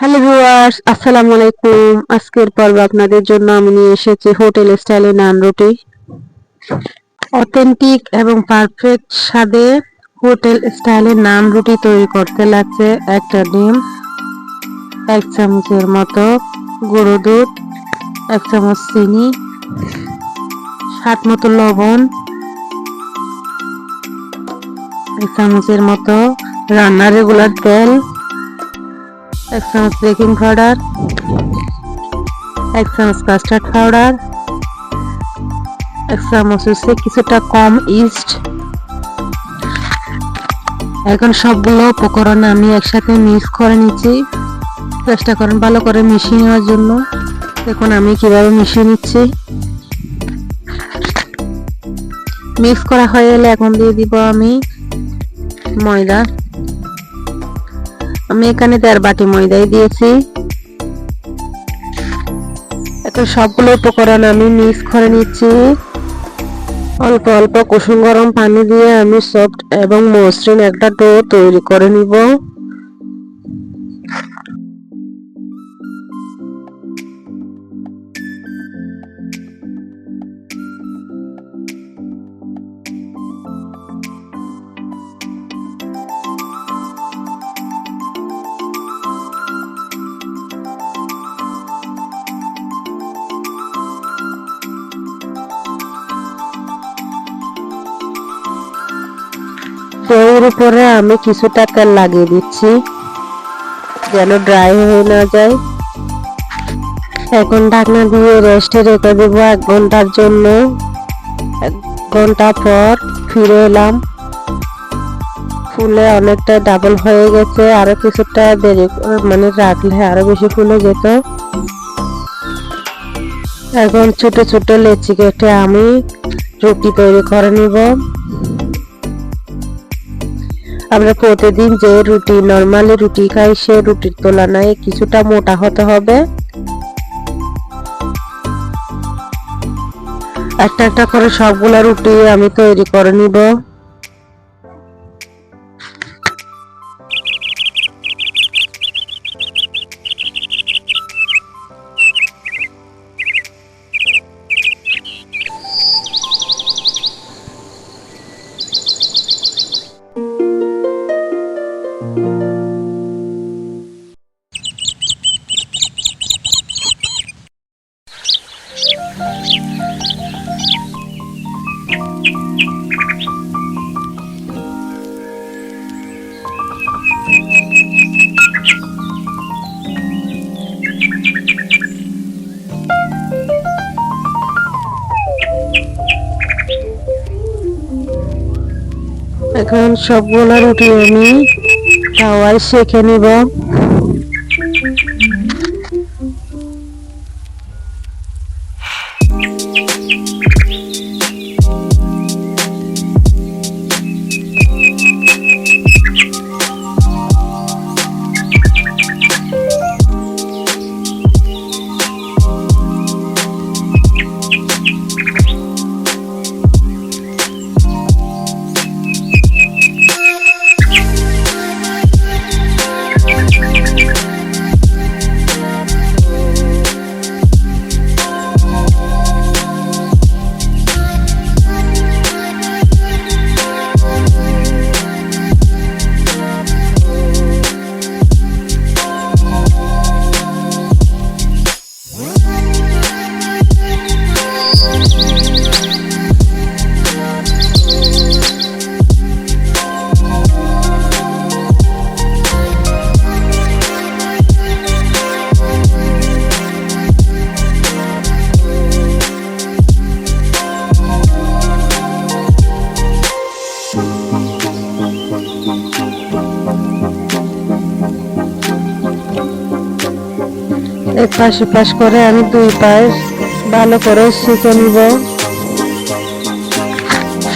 Hello viewers, আসসালামু আলাইকুম। আজকের পর্ব আপনাদের জন্য আমি নিয়ে এসেছি হোটেল স্টাইলে নান রুটি। অথেন্টিক এবং পারফেক্ট স্বাদে হোটেল স্টাইলে নান রুটি তৈরি করতে লাগছে একটা ডিম, এক চামচের মতো গুঁড়ো দুধ, এক চামচ চিনি সাত মতো লবণ, এক চামচের মতো রান্নার রেগুলার তেল এক চামচ বেকিং পাউডার এক চামচ কাস্টার্ড পাউডার এক চামচ হচ্ছে কিছুটা কম ইস্ট এখন সবগুলো উপকরণ আমি একসাথে মিক্স করে নিচ্ছি। চেষ্টা করেন ভালো করে মিশিয়ে নেওয়ার জন্য। দেখুন আমি কীভাবে মিশিয়ে নিচ্ছি। মিক্স করা হয়ে গেলে এখন দিয়ে দিব আমি ময়দা। আমি এখানে দেড় বাটি ময়দাই দিয়েছি। এখন সবগুলো উপকরণ আমি মিক্স করে নিচ্ছি। অল্প অল্প কুসুম গরম পানি দিয়ে আমি সফট এবং মসৃণ একটা ডো তৈরি করে নিব। ডোর উপরে আমি কিছুটা তেল লাগিয়ে দিচ্ছি, যেন ড্রাই হয়ে না যায়। এখন ঢাকনা দিয়ে রেস্টে রেখে দেবো এক ঘণ্টার জন্য। এক ঘণ্টা পর ফিরে এলাম। ফুলে অনেকটা ডাবল হয়ে গেছে, আরও কিছুটা দেরি মানে রাখলে আরও বেশি ফুলে যেত। এখন ছোট ছোট লেচি কেটে আমি রুটি তৈরি করে নিব। আমরা প্রতিদিন যে রুটি নর্মালি রুটি খাই, সে রুটির তুলনায় কিছুটা মোটা হতে হবে। একটা একটা করে সবগুলা রুটি আমি তৈরি করে নিব। এখন সবগুলা রুটি আমি তাওয়ায় সেঁকে নিব। এক পাশে পাশ করে আমি দুই পাশ ভালো করে শিখে নিব।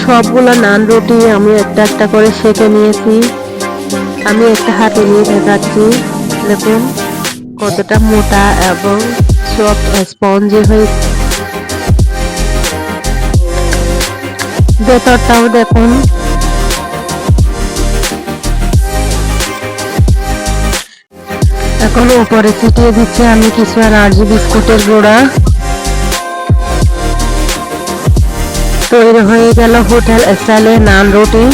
সবগুলো নান রুটি আমি একটা একটা করে সেঁকে নিয়েছি। আমি একটা হাতে নিয়ে দেখাচ্ছি। দেখুন, কতটা মোটা এবং সফট স্পঞ্জি হয়েছে। ভেতরটাও দেখুন। এখন উপরে ছিটিয়ে দিচ্ছি আমি কিছু এনার্জি বিস্কুটের গুঁড়া। তৈরি হয়ে গেল হোটেল স্টাইলে নান রুটি।